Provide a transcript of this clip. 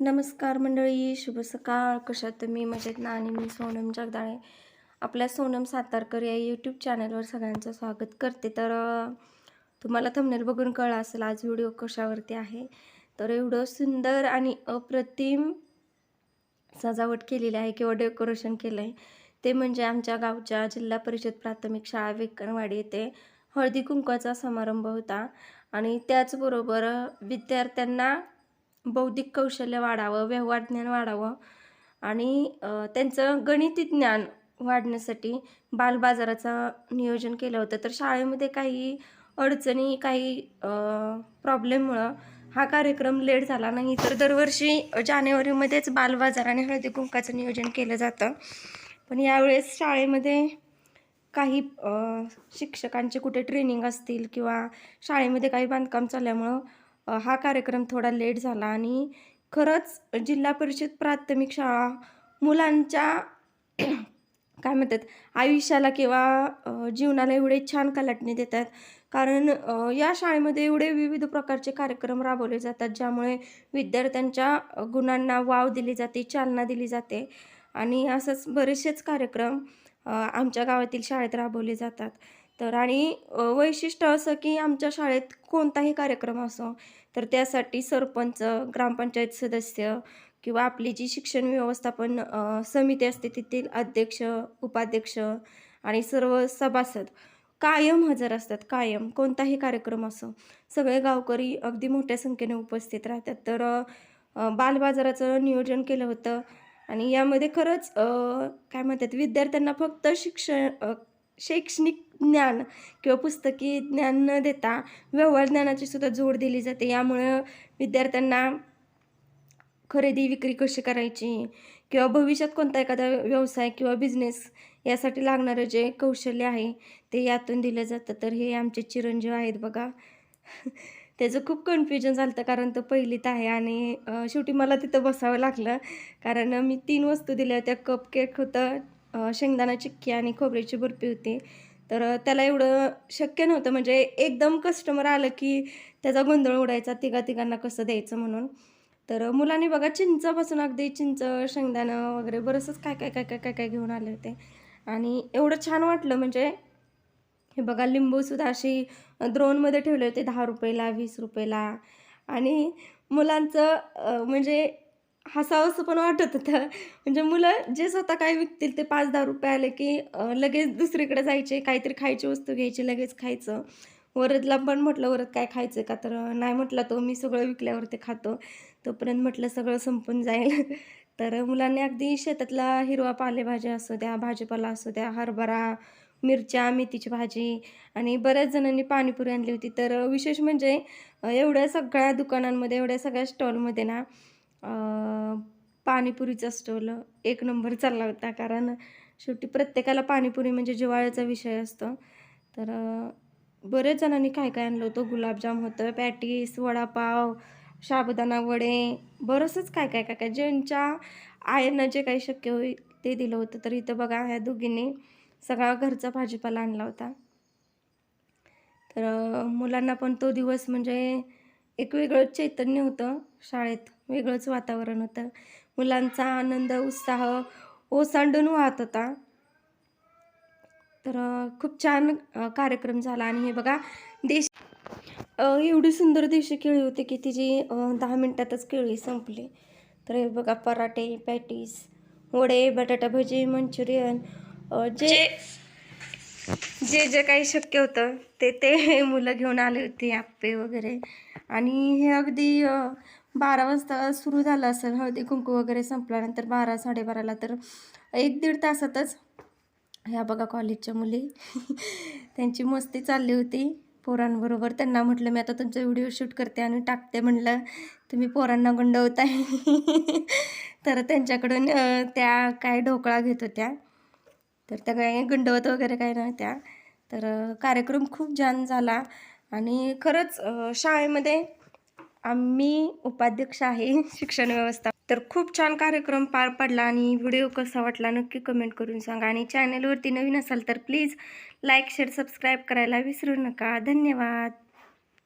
नमस्कार मंडळी शुभ सकाळ. कशात तुम्ही? मजेत ना? आणि मी सोनम जगदाळे. आपल्या सोनम सातारकर या यूट्यूब चॅनलवर सगळ्यांचं स्वागत करते. तर तुम्हाला थंबनेल बघून कळलं असेल आज व्हिडिओ कशावरती आहे? तर एवढं सुंदर आणि अप्रतिम सजावट केलेली आहे किंवा डेकोरेशन केलं आहे ते म्हणजे आमच्या गावच्या जिल्हा परिषद प्राथमिक शाळा वेकणवाडी येथे हळदी कुंकवाचा समारंभ होता. आणि त्याचबरोबर विद्यार्थ्यांना बौद्धिक कौशल्य वाढावं व्यवहार ज्ञान वाढावं आणि त्यांचं गणिती ज्ञान वाढण्यासाठी बालबाजाराचं नियोजन केलं होतं. तर शाळेमध्ये काही अडचणी काही प्रॉब्लेममुळं हा कार्यक्रम लेट झाला नाही तर दरवर्षी जानेवारीमध्येच बालबाजार आणि हळदी कुंकाचं नियोजन केलं जातं. पण यावेळेस शाळेमध्ये काही शिक्षकांचे कुठे ट्रेनिंग असतील किंवा शाळेमध्ये काही बांधकाम चालल्यामुळं हा कार्यक्रम थोडा लेट झाला आणि खरंच जिल्हा परिषद प्राथमिक शाळा मुलांच्या काय म्हणतात आयुष्याला किंवा जीवनाला एवढे छान कलाटणी देतात. कारण या शाळेमध्ये एवढे विविध प्रकारचे कार्यक्रम राबवले जातात ज्यामुळे विद्यार्थ्यांच्या गुणांना वाव दिली जाते चालना दिली जाते. आणि असंच बरेचसेच कार्यक्रम आमच्या गावातील शाळेत राबवले जातात. तर आणि वैशिष्ट्य असं की आमच्या शाळेत कोणताही कार्यक्रम असो तर त्यासाठी सरपंच ग्रामपंचायत सदस्य किंवा आपली जी शिक्षण व्यवस्थापन समिती असते तेथील अध्यक्ष उपाध्यक्ष आणि सर्व सभासद कायम हजर असतात कायम. कोणताही कार्यक्रम असो सगळे गावकरी अगदी मोठ्या संख्येने उपस्थित राहतात. तर बालबाजाराचं नियोजन केलं होतं आणि यामध्ये खरंच काय म्हणतात विद्यार्थ्यांना फक्त शिक्षण शैक्षणिक ज्ञान किंवा पुस्तकी ज्ञान न देता व्यवहार ज्ञानाची सुद्धा जोड दिली जाते. यामुळं विद्यार्थ्यांना खरेदी विक्री कशी करायची किंवा भविष्यात कोणता एखादा व्यवसाय किंवा बिझनेस यासाठी लागणारं जे कौशल्य आहे ते यातून दिलं जातं. तर हे आमचे चिरंजीव आहेत बघा. त्याचं खूप कन्फ्युजन झालं होतं कारण तो पहिलीत आहे आणि शेवटी मला तिथं बसावं लागलं. कारण मी तीन वस्तू दिल्या होत्या. कप केक होतं शेंगदाणा चिक्की आणि खोबऱ्याची बर्फी होती. तर त्याला एवढं शक्य नव्हतं. म्हणजे एकदम कस्टमर आलं की त्याचा गोंधळ उडायचा तिघा तिघांना कसं द्यायचं म्हणून. तर मुलांनी बघा चिंचापासून अगदी चिंच शेंगदाणं वगैरे बरंचसं काय काय काय काय काय काय घेऊन आले होते. आणि एवढं छान वाटलं म्हणजे हे बघा लिंबूसुद्धा अशी द्रोणमध्ये ठेवले होते दहा रुपयाला वीस रुपयाला. आणि मुलांचं म्हणजे हसावंसं पण वाटत होतं. म्हणजे मुलं जे स्वतः काय विकतील ते पाच दहा रुपये आले की लगेच दुसरीकडे जायचे काहीतरी खायची वस्तू घ्यायची लगेच खायचं. वरदला पण म्हटलं वरद काय खायचं का? तर नाही म्हटलं तो मी सगळं विकल्यावर ते खातो. तोपर्यंत म्हटलं सगळं संपून जाईल. तर मुलांनी अगदी शेतातला हिरवा पालेभाज्या असू द्या भाजीपाला असू द्या हरभरा मिरच्या मेथीची भाजी आणि बऱ्याच जणांनी पाणीपुरी आणली होती. तर विशेष म्हणजे एवढ्या सगळ्या दुकानांमध्ये एवढ्या सगळ्या स्टॉलमध्ये ना पाणीपुरीचा स्टॉल एक नंबर चालला होता. कारण शेवटी प्रत्येकाला पाणीपुरी म्हणजे जिव्हाळ्याचा विषय असतो. तर बरेच जणांनी काय काय आणलं होतं? गुलाबजाम होतं पॅटीस वडापाव साबुदाणा वडे बरंचसंच काय काय काय काय. ज्यांच्या आयांना जे काही शक्य होईल ते दिलं होतं. तर इथं बघा ह्या दोघींनी सगळा घरचा भाजीपाला आणला होता. तर मुलांना पण तो दिवस म्हणजे एक वेगळं चैतन्य होतं शाळेत. वेगळंच वातावरण होतं. मुलांचा आनंद उत्साह ओसांडून वाहत होता. तर खूप छान कार्यक्रम झाला आणि हे बघा देश एवढी सुंदर देशी केळी होती की तिची दहा मिनटातच केळी संपली. तर हे बघा पराठे पॅटीस वडे बटाटा भजी मंचुरियन जे जे जे काही शक्य होतं ते ते मुलं घेऊन आले होते आप्पे वगैरे. आणि हे अगदी बारा वाजता सुरू झालं असेल. हळदी कुंकू वगैरे संपल्यानंतर बारा साडेबाराला तर एक दीड तासातच. ह्या बघा कॉलेजच्या मुली. त्यांची मस्ती चालली होती पोरांबरोबर. त्यांना म्हटलं मी आता तुमचा व्हिडिओ शूट करते आणि टाकते. म्हटलं तुम्ही पोरांना गुंडवताय. तर त्यांच्याकडून त्या काय ढोकळा घेत होत्या. तर त्या काय गंडवत वगैरे काही नव्हत्या. तर कार्यक्रम खूप छान झाला. आणि खरंच शाळेमध्ये आम्ही उपाध्यक्ष आहे शिक्षण व्यवस्था. तर खूप छान कार्यक्रम पार पडला आणि व्हिडिओ कसा वाटला नक्की कमेंट करून सांगा. आणि चॅनलवरती नवीन असाल तर प्लीज लाईक शेअर सबस्क्राईब करायला विसरू नका. धन्यवाद.